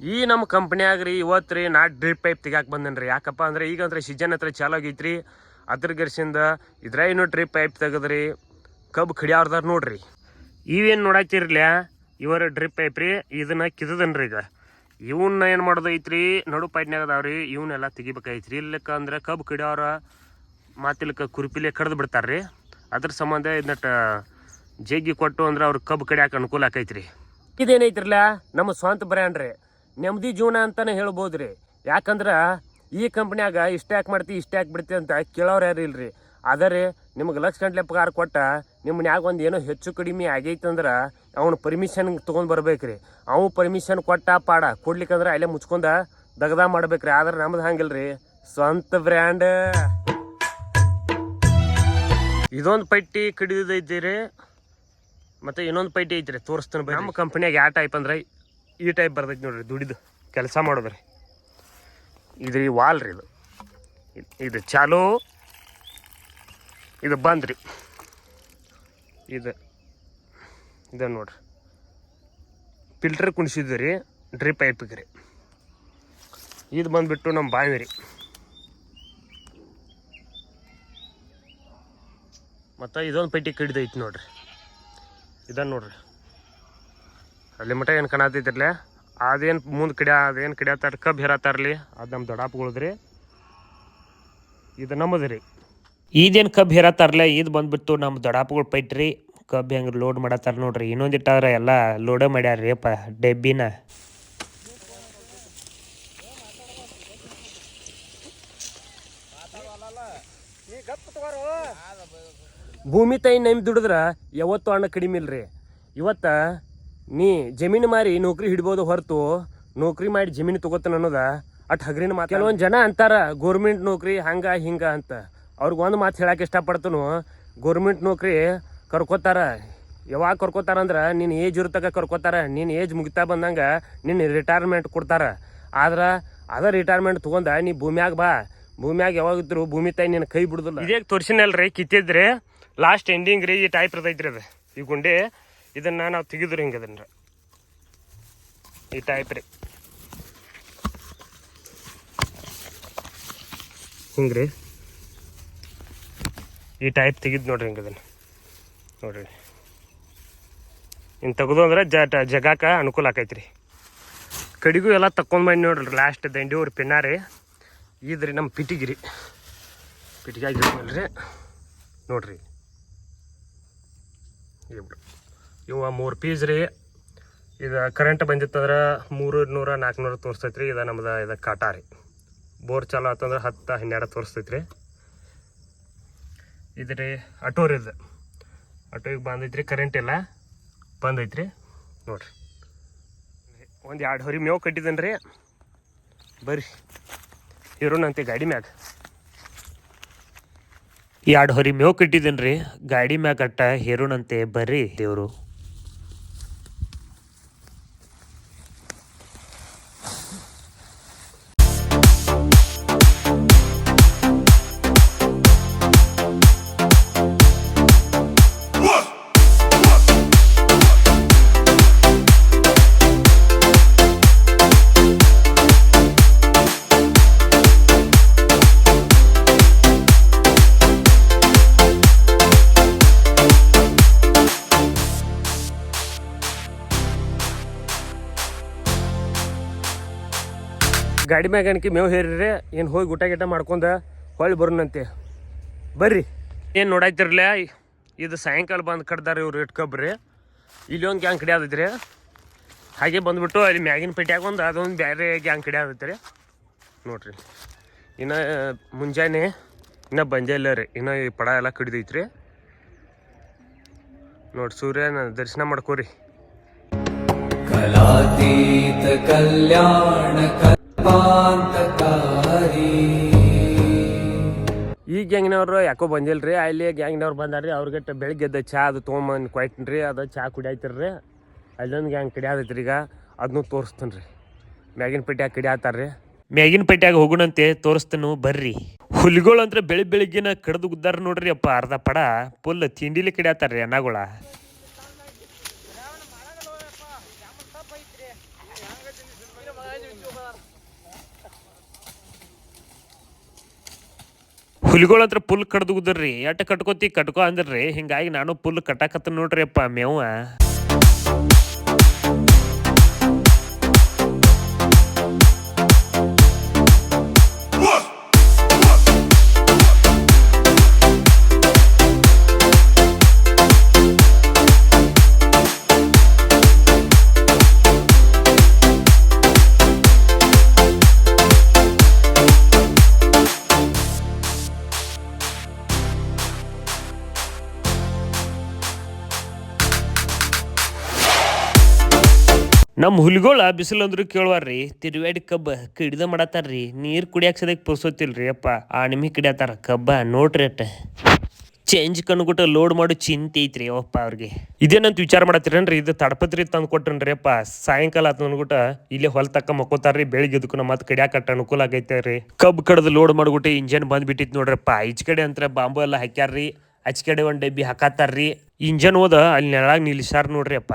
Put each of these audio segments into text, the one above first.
ಈ ನಮ್ಮ ಕಂಪ್ನಿಯಾಗ ರೀ ಇವತ್ತು ರೀ ನಾ ಡ್ರಿಪ್ ಪೈಪ್ ತೆಗ್ಯಾಕೆ ಬಂದೇನಿ ರೀ ಯಾಕಪ್ಪ ಅಂದ್ರೆ ಈಗ ಅಂದ್ರೆ ಸೀಜನ್ ಹತ್ರ ಚಾಲು ಆಗೈತ್ರಿ. ಅದ್ರ ಗರ್ಸಿಂದ ಇದ್ರ ಏನು ಡ್ರಿಪ್ ಪೈಪ್ ತೆಗೆದ್ರಿ. ಕಬ್ಬು ಕಡಿಯಾರ್ದಾರ ನೋಡ್ರಿ. ಇವೇನು ನೋಡಾತಿರ್ಲ ಇವರ ಡ್ರಿಪ್ ಪೈಪ್ ರೀ, ಇದನ್ನ ಕಿದದನ್ರಿ ಈಗ. ಇವನ್ನ ಏನು ಮಾಡೋದು ಐತ್ರಿ ನಡು ಪೈಟ್ನ್ಯಾಗ ಅದಾವ್ರಿ ಇವನ್ನೆಲ್ಲ ತೆಗಿಬೇಕಾಯ್ತ್ರಿ ಇಲ್ಲಕ್ಕ ಅಂದ್ರೆ ಕಬ್ಬು ಕಡಿಯೋರ ಮಾತಿಲ್ಕ ಕುರುಪಿಲೆ ಕಡ್ದು ಬಿಡ್ತಾರ್ರಿ ಅದ್ರ ಸಂಬಂಧ ಇದನ್ನ ಜಗ್ಗಿ ಕೊಟ್ಟು ಅಂದ್ರೆ ಅವ್ರ ಕಬ್ಬು ಕಡಿಯಾಕ ಅನುಕೂಲ ಆಕೈತ್ರಿ. ಇದೇನೈತ್ರಲ್ಲ ನಮ್ಮ ಸ್ವಂತ ಬ್ರ್ಯಾಂಡ್ ರೀ. ನೆಮ್ಮದಿ ಜೀವನ ಅಂತಾನೆ ಹೇಳ್ಬೋದ್ರಿ. ಯಾಕಂದ್ರೆ ಈ ಕಂಪ್ನ್ಯಾಗ ಇಷ್ಟ ಯಾಕೆ ಮಾಡ್ತಿ ಇಷ್ಟ ಯಾಕೆ ಬಿಡ್ತಿ ಅಂತ ಕೇಳೋರು ಯಾರು ಇಲ್ರಿ. ಆದರೆ ನಿಮ್ಗೆ ಲಕ್ಷ ಗಂಟ್ಲೆ ಪಗಾರ ಕೊಟ್ಟ ನಿಮ್ಮನ್ಯಾಗ ಒಂದು ಏನೋ ಹೆಚ್ಚು ಕಡಿಮೆ ಆಗೈತಂದ್ರೆ ಅವ್ನ ಪರ್ಮಿಷನ್ ತೊಗೊಂಡು ರೀ ಅವು ಪರ್ಮಿಷನ್ ಕೊಟ್ಟ ಪಾಡ ಕೊಡ್ಲಿಕ್ಕಂದ್ರೆ ಅಲ್ಲೇ ಮುಚ್ಕೊಂಡ ದಗದ ಮಾಡ್ಬೇಕ್ರಿ. ಆದ್ರೆ ನಮ್ದು ಹಂಗಿಲ್ರಿ. ಸ್ವಂತ ಬ್ರ್ಯಾಂಡ್ ಇದೊಂದು ಪಟ್ಟಿ ಕಡಿದೈತಿ ಮತ್ತೆ ಇನ್ನೊಂದು ಪೈಟಿ ಐತ್ರಿ ತೋರಿಸ್ತಾನೆ ನಮ್ಮ ಕಂಪ್ನಿಯಾಗ ಯಾವ ಟೈಪ್ ಅಂದ್ರೆ? ಈ ಟೈಪ್ ಬರ್ತೈತಿ ನೋಡ್ರಿ, ದುಡಿದು ಕೆಲಸ ಮಾಡೋದ್ರಿ. ಇದು ರೀ ವಾಲ್ ರೀ ಇದು. ಇದು ಚಾಲು. ಇದು ಬಂದ್ರಿ ಇದು ಇದು ನೋಡ್ರಿ. ಫಿಲ್ಟರ್ ಕುಣಿಸಿದ್ವಿ ರೀ ಡ್ರಿಪ್ ಪೈಪಿಗೆ ರೀ. ಇದು ಬಂದ್ಬಿಟ್ಟು ನಮ್ಮ ಬಾವಿ ರೀ. ಮತ್ತು ಇದೊಂದು ಪೆಟ್ಟಿ ಕಡಿದೈತಿ ನೋಡ್ರಿ. ಇದನ್ನು ನೋಡ್ರಿ. ಅಲ್ಲಿ ಏನು ಕಾಣತ್ತಿದ್ರಲ್ಲೇ ಅದೇನು ಮುಂದೆ ಕಿಡ ಅದೇನು ಕಡಿಯತ್ತಾರ ಕಬ್ಬು ಹೇರತ್ತಾರಲಿ ಅದು ನಮ್ಮ ದೊಡ್ಡಪ್ಪಗಳದ್ರಿ ಇದು ನಮ್ಮದು ರೀ ಇದೇನು ಕಬ್ಬು ಹೇರತ್ತಾರಲ್ಲ ಇದು ಬಂದ್ಬಿಟ್ಟು ನಮ್ಮ ದೊಡ್ಡಪ್ಪಗಳು ಪೈಟ್ರಿ ಕಬ್ಬು ಹೆಂಗೆ ಲೋಡ್ ಮಾಡತ್ತಾರ ನೋಡ್ರಿ. ಇನ್ನೊಂದಿಟ್ಟಾದ್ರೆ ಎಲ್ಲ ಲೋಡೇ ಮಾಡ್ಯಾರ ರೀ ಅಪ್ಪ. ಡೆಬ್ಬಿನ. ಭೂಮಿ ತಾಯಿ ನೆಮ್ಮಿ ದುಡಿದ್ರೆ ಯಾವತ್ತು ಹಣ ಕಡಿಮೆ ಇಲ್ರಿ. ಇವತ್ತ ನೀ ಜಮೀನು ಮಾರಿ ನೌಕರಿ ಹಿಡ್ಬೋದು ಹೊರತು, ನೌಕರಿ ಮಾಡಿ ಜಮೀನು ತಗೋತಾನ ಅನ್ನೋದ? ಅಟ್ ಹಗರಿನ ಮಾತು. ಕೆಲವೊಂದು ಜನ ಅಂತಾರ, ಗೋರ್ಮೆಂಟ್ ನೌಕರಿ ಹಂಗ, ಹಿಂಗ ಅಂತ. ಅವ್ರಿಗೆ ಒಂದು ಮಾತು ಹೇಳಕ್ಕೆ ಇಷ್ಟಪಡ್ತನು, ಗೋರ್ಮೆಂಟ್ ನೌಕರಿ ಕರ್ಕೋತಾರ. ಯಾವಾಗ ಕರ್ಕೋತಾರ ಅಂದ್ರೆ ನಿನ್ನ ಏಜ್ ಇರ್ತಕ ಕರ್ಕೋತಾರ. ನಿನ್ನ ಏಜ್ ಮುಗಿತಾ ಬಂದಂಗ ನಿನ್ನ ರಿಟೈರ್ಮೆಂಟ್ ಕೊಡ್ತಾರ. ಆದ್ರೆ ಅದ ರಿಟೈರ್ಮೆಂಟ್ ತೊಗೊಂಡ ನೀ ಭೂಮ್ಯಾಗ ಬಾ. ಭೂಮ್ಯಾಗ ಯಾವಾಗಿದ್ರು ಭೂಮಿ ತಾಯಿ ನಿನ್ನ ಕೈ ಬಿಡುದಿಲ್ಲ. ಇದೇ ತೋರಿಸಿನಲ್ರಿ ಕಿತ್ತಿದ್ರಿ? ಲಾಸ್ಟ್ ಎಂಡಿಂಗ್ ರೀ ಈ ಟೈಪ್ ಇರ್ತೈತ್ರಿ ಅದು. ಈ ಗುಂಡಿ ಇದನ್ನ ನಾವು ತೆಗೆದ್ರೆ ಹಿಂಗೆ ಅದನ್ನ ಈ ಟೈಪ್ ರೀ. ಹಿಂಗ್ರಿ. ಈ ಟೈಪ್ ತೆಗಿದ್ ನೋಡ್ರಿ ಹಿಂಗೆ ಅದನ್ನು ನೋಡ್ರಿ. ಹಿಂಗೆ ತೆಗೆದು ಅಂದ್ರೆ ಜ ಜಗಾಕ ಅನುಕೂಲ ಆಕೈತ್ರಿ. ಕಡಿಗೂ ಎಲ್ಲ ತಕ್ಕೊಂಡ್ ಬಂದು ನೋಡ್ರಿ ಲಾಸ್ಟ್ ದಂಡಿ ಅವ್ರ ಪಿನ್ನಾರಿ. ಇದ್ರಿ ನಮ್ಮ ಪಿಟಿಗಿರಿ. ಪಿಟಿಗೆ ಆಗಿರ್ತೀವಲ್ರಿ ನೋಡ್ರಿ. ಇವ್ರು ಇವ ಮೂರು ಪೀಸ್ ರೀ. ಇದು ಕರೆಂಟ್ ಬಂದಿತ್ತಂದ್ರೆ ಮೂರು ನೂರ ನಾಲ್ಕುನೂರು ತೋರಿಸ್ತೈತೆ ರೀ ಇದು ನಮ್ದು ಇದು ಕಾಟಾ ರೀ. ಬೋರ್ ಚಾಲು ಆತಂದ್ರೆ ಹತ್ತು ಹನ್ನೆರಡು ತೋರಿಸ್ತೈತೆ ರೀ ಇದು ರೀ ಆಟೋರ್ ಇದು ಆಟೋಗೆ ಬಂದೈತ್ರಿ ಕರೆಂಟ್ ಇಲ್ಲ ಬಂದೈತ್ರಿ. ನೋಡ್ರಿ. ಒಂದು ಎರಡು ಹೊರಿ ಮೇವು ಕಟ್ಟಿದ್ದೇನೆ ರೀ ಬರ್ರಿ ಇರೋಣಂತೆ ಗಾಡಿ ಮ್ಯಾಗ. ಎರಡು ಹೊರಿ ಮೇವು ಕಟ್ಟಿದ್ದೇನೆ ರೀ ಗಾಡಿ ಮ್ಯಾಗ ಕಟ್ಟ ಹೇರೋಣಂತೆ ಬರ್ರಿ ದೇವರು. ಗಾಡಿ ಮ್ಯಾಗ ಅನ್ಕಿ ಮೇವು ಹೇರಿರಿ, ಏನು ಹೋಗಿ ಊಟ ಗಿಟ ಮಾಡ್ಕೊಂಡು ಹೊಳ್ಳಿ ಬರೋಣಂತೆ ಬರ್ರಿ. ಏನು ನೋಡಾಯ್ತಿರ್ಲ, ಇದು ಸಾಯಂಕಾಲ ಬಂದು ಕಡ್ದಾರ ಇವ್ರು ಇಟ್ಕೊಬ್ರಿ ಇಲ್ಲಿ ಒಂದು ಗ್ಯಾಂಗ್ ಕಡೆ ಆದೈತ್ರಿ. ಹಾಗೆ ಬಂದ್ಬಿಟ್ಟು ಅಲ್ಲಿ ಮ್ಯಾಗಿನ ಪೇಟೆಯಾಗ ಒಂದು ಅದೊಂದು ಬೇರೆ ಗ್ಯಾಂಗ್ ಕಡೆ ಆದೈತ್ರಿ. ನೋಡ್ರಿ. ಇನ್ನು, ಮುಂಜಾನೆ ಇನ್ನು ಬಂಜೆ ಇಲ್ಲ ರೀ. ಇನ್ನು ಈ ಪಡ ಎಲ್ಲ ಕಡಿದೈತ್ರಿ. ನೋಡಿ ಸೂರ್ಯನ ದರ್ಶನ ಮಾಡ್ಕೋರಿ. ಕಲಾತೀತ ಕಲ್ಯಾಣ ಈಗ ಈ ಗ್ಯಾಂಗ್ನವ್ರು ಯಾಕೋ ಬಂದಿಲ್ರಿ? ಅಲ್ಲಿ ಗ್ಯಾಂಗ್ನವ್ರು ಬಂದಾರ್ರಿ ಅವ್ರಿಗೆ ಬೆಳಿಗ್ಗೆ ಎದ್ದ ಚಾ ಅದು ತೊಗೊಂಬಂದು ಕೊಯ್ಟ್ರಿ ಅದು ಚಾ ಕುಡಿಯಾಯ್ತಿರ್ರಿ. ಅಲ್ಲೊಂದು ಗ್ಯಾಂಗ್ ಕಡೆ ರೀ ಈಗ ಅದನ್ನೂ ತೋರಿಸ್ತೀನಿ ರೀ ಮ್ಯಾಗಿನ ಪೆಟ್ಟಿಯಾಗ ಕಡೆ ಮ್ಯಾಗಿನ ಪೆಟ್ಟಿಯಾಗ ಹೋಗುಣಂತೆ ತೋರಿಸ್ತನು ಬರ್ರಿ. ಹುಲಿಗಳು ಅಂದ್ರೆ ಬೆಳಿ ಬೆಳಿಗ್ಗೆನ ಕಡ್ದು ಗುದ್ದಾರ ನೋಡ್ರಿ ಅಪ್ಪ ಅರ್ಧ ಪಡ ಫುಲ್ ತಿಂಡಿಲಿ ಕಡೆ ಆತಾರ್ರಿ ಅನ್ನಗಳ. ಹುಲಿಗಳು ಹತ್ರ ಪುಲ್ ಕಡ್ದು ಎಟ್ ಕಟ್ಕೋತಿ ಕಟ್ಕೋ ಅಂದ್ರಿ. ಹಿಂಗಾಗಿ ನಾನು ಪುಲ್ ಕಟ್ಟಾಕತ್ತ ನೋಡ್ರಿ ಅಪ್ಪ ಮೇವ ನಮ್ಮ ಹುಲಿಗೋಳ ಬಿಸಿಲು ಅಂದ್ರೆ ಕೇಳುವಾರ್ರಿ ತಿರುವಾಡಿ ಕಬ್ಬ ಕಿಡಿದ ಮಾಡತ್ತಾರ್ರಿ, ನೀರ್ ಕುಡಿಯಾಕ ಸದಕ್ಕೆ ಪುರ್ಸೋತಿಲ್ರಿ ಅಪ್ಪ. ಆ ನಿಮಿ ಕಿಡಿಯತ್ತಾರ ಕಬ್ಬ ನೋಡ್ರಿ ಅಟ್ಟ. ಚೇಂಜ್ ಕಂಡ್ಬಿಟ್ಟು ಲೋಡ್ ಮಾಡೋ ಚಿಂತೆ ಐತ್ರಿ ಅವಪ್ಪ ಅವ್ರಿಗೆ. ಇದೇನಂತ ವಿಚಾರ ಮಾಡತ್ತೀರೇನ್ರಿ? ಇದು ತಡಪತ್ರಿ ತಂದು ಕೊಟ್ಟನ್ರಿ ಅಪ್ಪ. ಸಾಯಂಕಾಲ ಆತ ಅನ್ಗುಟ ಇಲ್ಲೇ ಹೊಲ ತಕ್ಕ ಮಕ್ಕೋತಾರ್ರಿ ಬೆಳಿಗ್ಗೆ ಎದಕ್ಕೂ ಮತ್ತೆ ಕಡಿಯಾಕ ಅಟ್ಟ ಅನುಕೂಲ ಆಗೈತೆ ರೀ ಕಬ್ಬು ಕಡ್ದು ಲೋಡ್ ಮಾಡ್ಬಿಟ್ಟು ಇಂಜನ್ ಬಂದ್ಬಿಟ್ಟಿತ್ತು ನೋಡ್ರಪ್ಪ ಈಚ ಕಡೆ ಅಂತ ಬಾಂಬು ಎಲ್ಲ ಹಾಕ್ಯಾರ್ರಿ, ಆಚ್ ಕಡೆ ಒಂದು ಡಬ್ಬಿ ಹಾಕತ್ತಾರ್ರಿ. ಇಂಜನ್ ಹೋದ ಅಲ್ಲಿ ನೆಲಾಗ್ ನಿಲ್ಸಾರ್ ನೋಡ್ರಿ ಅಪ್ಪ.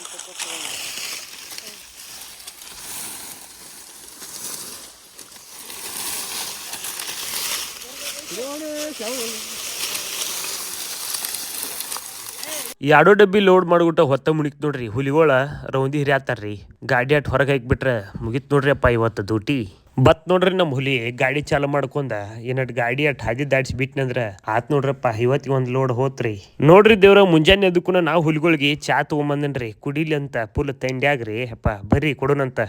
ಈ ಆಡೋ ಡಬ್ಬಿ ಲೋಡ್ ಮಾಡ್ಬಿಟ್ಟು ಹೊತ್ತ ಮುಣಿಕ್ ನೋಡ್ರಿ. ಹುಲಿಗೋಳ ರೌಂದಿ ಹಿರಿಯಾತಾರ್ರಿ. ಗಾಡಿ ಅಟ್ ಹೊರಗೆ ಹಾಕ್ಬಿಟ್ರೆ ಮುಗಿತ್ ನೋಡ್ರಿ ಅಪ್ಪ ಇವತ್ತು ಡ್ಯೂಟಿ. ಬತ್ ನೋಡ್ರಿ ನಮ್ಮ ಹುಲಿ ಗಾಡಿ ಚಾಲು ಮಾಡ್ಕೊಂಡ ಏನಟ್ ಗಾಡಿ ಅಟ್ ಹಾದಿ ದಾಡ್ಸಿ ಬಿಟ್ನಂದ್ರ ಆತ್ ನೋಡ್ರಪ್ಪ ಇವತ್ತಿಗೆ ಒಂದ್ ಲೋಡ್ ಹೋತ್ರಿ. ನೋಡ್ರಿ ದೇವ್ರ ಮುಂಜಾನೆ ಎದಕ್ಕೂ ನಾವು ಹುಲಿಗಳಿಗೆ ಚಾ ತಗೊಂಬಂದನ್ರಿ. ಕುಡಿಲಿ ಅಂತ ಫುಲ್ ತಂಡ್ಯಾಗ್ರಿ. ಅಪ್ಪ ಬರ್ರಿ ಕೊಡೋಣಂತ.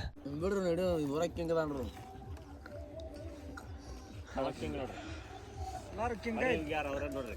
ಬಿಡ್ರಿ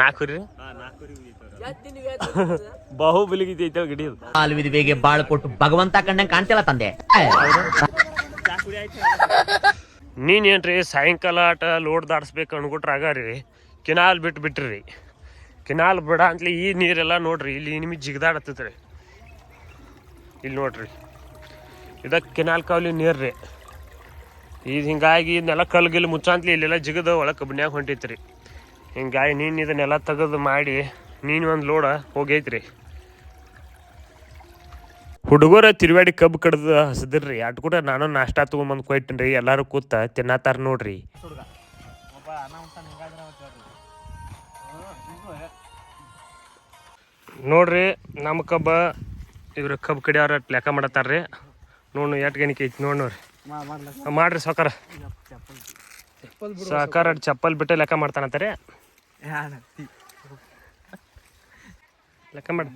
ನಾಲ್ಕು ರೀ ಕಾಲ್ವಿದ ಗಡಿ ಅದು. ಬಾಳು ಕೊಟ್ಟು ಭಗವಂತ ಕಂಡಂಗೆ ಕಾಣ್ತಿಲ್ಲ ತಂದೆ. ಏನ್ರಿ ಸಾಯಂಕಾಲ ಆಟ ಲೋಡ್ ದಾಡ್ಸ್ಬೇಕು ಅನ್ಕೊಟ್ರಾಗ ರೀ ಕಿನಾಲ್ ಬಿಟ್ಟು ಬಿಟ್ರಿ. ಕಿನಾಲ್ ಬಿಡ ಅಂತಲಿ ಈ ನೀರೆಲ್ಲ ನೋಡ್ರಿ ಇಲ್ಲಿ ನಿಮಗೆ ಜಿಗ್ದಾಡತ್ತೈತ್ರಿ ಇಲ್ಲಿ ನೋಡ್ರಿ. ಇದ ಕಿನಾಲ್ ಕಾವಲಿ ನೀರು ರೀ ಇದು ಹಿಂಗಾಗಿ ಇದನ್ನೆಲ್ಲ ಕಲ್ಗಿಲ್ ಮುಚ್ಚಾಂತ್ಲಿ ಇಲ್ಲೆಲ್ಲ ಜಿಗದ ಒಳಗೆ ಕಬ್ಬಿನ್ಯಾಗ ಹೊಂಟೈತ್ರಿ. ಹಿಂಗಾಗಿ ನೀನು ಇದನ್ನೆಲ್ಲ ತೆಗೆದು ಮಾಡಿ, ನೀನು ಒಂದು ಲೋಡ, ಹೋಗೈತ್ರಿ. ಹುಡುಗರ ತಿರುವಾಡಿ ಕಬ್ಬು ಕಡ್ದು ಹಸದ್ರಿ ಅಟ್ ಕೂಡ ನಾನು ನಾಷ್ಟಾ ತೊಗೊಂಬಂದು ರೀ ಎಲ್ಲರೂ ಕೂತ ತಿನ್ನತ್ತಾರ ನೋಡ್ರಿ. ನೋಡ್ರಿ ನಮ್ಮ ಕಬ್ಬ ಇವ್ರ ಕಬ್ಬು ಕಡಿಯವ್ರ ಲೆಕ್ಕ ಮಾಡತ್ತಾರ್ರಿ. ನೋಡು ಎಟ್ ಗಣಿಕೆ ಐತಿ ನೋಡ್ ನೋಡ್ರಿ. ಮಾಡ್ರಿ ಸಾಕಾರ ಸಾಕಾರ ಚಪ್ಪಲ್ ಬಿಟ್ಟು ಲೆಕ್ಕ ಮಾಡ್ತಾನಂತಾರೆ ಲೆಕ್ಕ ಮಾಡ.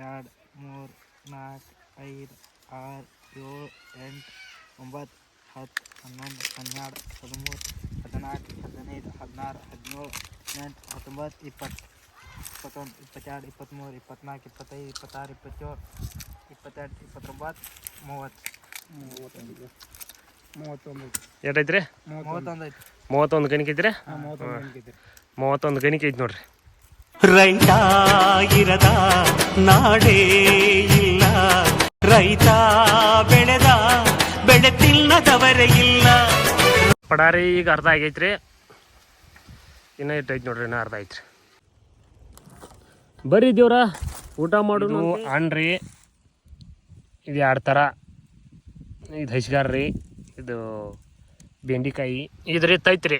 ಎರಡು ಮೂರು ನಾಲ್ಕು ಐದು ಆರು ಏಳು ಎಂಟು ಒಂಬತ್ತು ಹತ್ತು ಹನ್ನೊಂದು ಹನ್ನೆರಡು ಹದಿಮೂರು ಹದಿನಾಲ್ಕು ಹದಿನೈದು ಹದಿನಾರು ಹದಿನೇಳು ಹದಿನೆಂಟು ಹತ್ತೊಂಬತ್ತು ಇಪ್ಪತ್ತು ಇಪ್ಪತ್ತೊಂದು ಇಪ್ಪತ್ತೆರಡು ಇಪ್ಪತ್ತ್ಮೂರು ಇಪ್ಪತ್ನಾಲ್ಕು ಇಪ್ಪತ್ತೈದು ಇಪ್ಪತ್ತಾರು ಇಪ್ಪತ್ತೇಳು ಇಪ್ಪತ್ತೆರಡು ಇಪ್ಪತ್ತೊಂಬತ್ತು ಮೂವತ್ತು. ಮೂವತ್ತೊಂದು. ಮೂವತ್ತೊಂದು. ಎರಡೈತ್ರಿ? ಮೂವತ್ತೊಂದು ಐತಿ ಮೂವತ್ತೊಂದು ಗಣಕ ಐತ್ರಿ ಮೂವತ್ತೊಂದು ಐತಿ ಮೂವತ್ತೊಂದು ಗಣಿಕೆ ಐತಿ ನೋಡ್ರಿ. ರೈತ ಇರದ ನಾಡೇ ಇಲ್ಲ. ರೈತ ಬೆಳೆದ ಬೆಳೆ ತಿನ್ನದವರೇ ಇಲ್ಲ. ಪಡಾರಿ ಈಗ ಅರ್ಧ ಆಗೈತ್ರಿ. ಇನ್ನ ಇಟ್ಟೈತಿ ನೋಡ್ರಿ ಇನ್ನ ಅರ್ಧ ಐತ್ರಿ. ಬರ್ರಿ ದೇವ್ರ ಊಟ ಮಾಡು ಅಣ್ರಿ ಇದು ಎರಡು ಥರ ಇದು ಹಸಿಗಾರ್ರಿ. ಇದು ಬೆಂಡಿಕಾಯಿ. ಇದ್ರಿ ತೈತ್ರಿ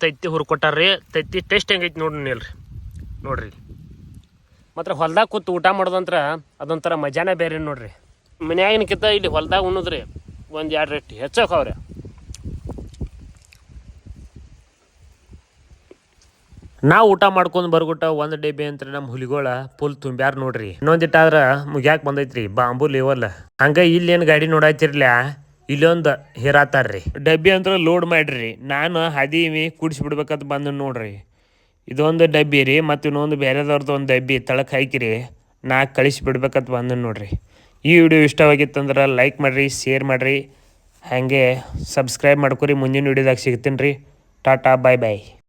ತೈತಿ ಹುರ್ಕೊಟ್ಟಾರ್ರಿ. ತತ್ತಿ ಟೇಸ್ಟ್ ಹೆಂಗೈತಿ ನೋಡಿ ನಿಲ್ರಿ ನೋಡ್ರಿ. ಮಾತ್ರ ಹೊಲ್ದಾಗ ಕೂತು ಊಟ ಮಾಡೋದಂತ್ರ ಅದೊಂಥರ ಮಜಾನೇ ಬೇರೆ ನೋಡ್ರಿ. ಮನ್ಯಾಗಿನಕ್ಕಿಂತ ಇಲ್ಲಿ ಹೊಲ್ದಾಗ ಉಣ್ಣದ್ರಿ ಒಂದು ಎರಡು ರೇಟ್ ಹೆಚ್ಚೋಕವ್ರೆ ನಾವು ಊಟ ಮಾಡ್ಕೊಂಡು ಬರ್ಬಿಟ್ಟ ಒಂದು ಡಬ್ಬಿ ಅಂತ ನಮ್ಮ ಹುಲಿಗೋಳ ಫುಲ್ ತುಂಬ್ಯಾರ ನೋಡ್ರಿ. ಇನ್ನೊಂದಿಟ್ಟಾದ್ರ ಮುಗ್ಯಾಕ್ ಬಂದೈತ್ರಿ ಬಾಂಬು ಲೆವಲ್ ಹಂಗ ಇಲ್ಲೇನು ಗಾಡಿ ನೋಡಾತಿರ್ಲ ಇಲ್ಲೊಂದು ಹೇರಾತಾರ್ರಿ. ಡಬ್ಬಿ ಅಂದ್ರೆ ಲೋಡ್ ಮಾಡ್ರಿ. ನಾನು ಹದೀವಿ ಕುಡಿಸ್ಬಿಡ್ಬೇಕಂತ ಬಂದು ನೋಡ್ರಿ. ಇದೊಂದು ಡಬ್ಬಿ ರೀ, ಮತ್ತು ಇನ್ನೊಂದು ಬೇರೆದವ್ರದ್ದು ಒಂದು ಡಬ್ಬಿ ತಳಕ್ಕೆ ಹಾಕಿರಿ. ನಾ ಕಳಿಸಿ ಬಿಡ್ಬೇಕಂತ ಬಂದು ನೋಡ್ರಿ. ಈ ವಿಡಿಯೋ ಇಷ್ಟವಾಗಿತ್ತಂದ್ರೆ ಲೈಕ್ ಮಾಡಿರಿ ಶೇರ್ ಮಾಡಿರಿ. ಹಾಗೆ ಸಬ್ಸ್ಕ್ರೈಬ್ ಮಾಡ್ಕೊರಿ, ಮುಂದಿನ ವಿಡಿಯೋದಾಗ ಸಿಗ್ತೀನಿ ರೀ. ಟಾಟಾ ಬಾಯ್ ಬಾಯ್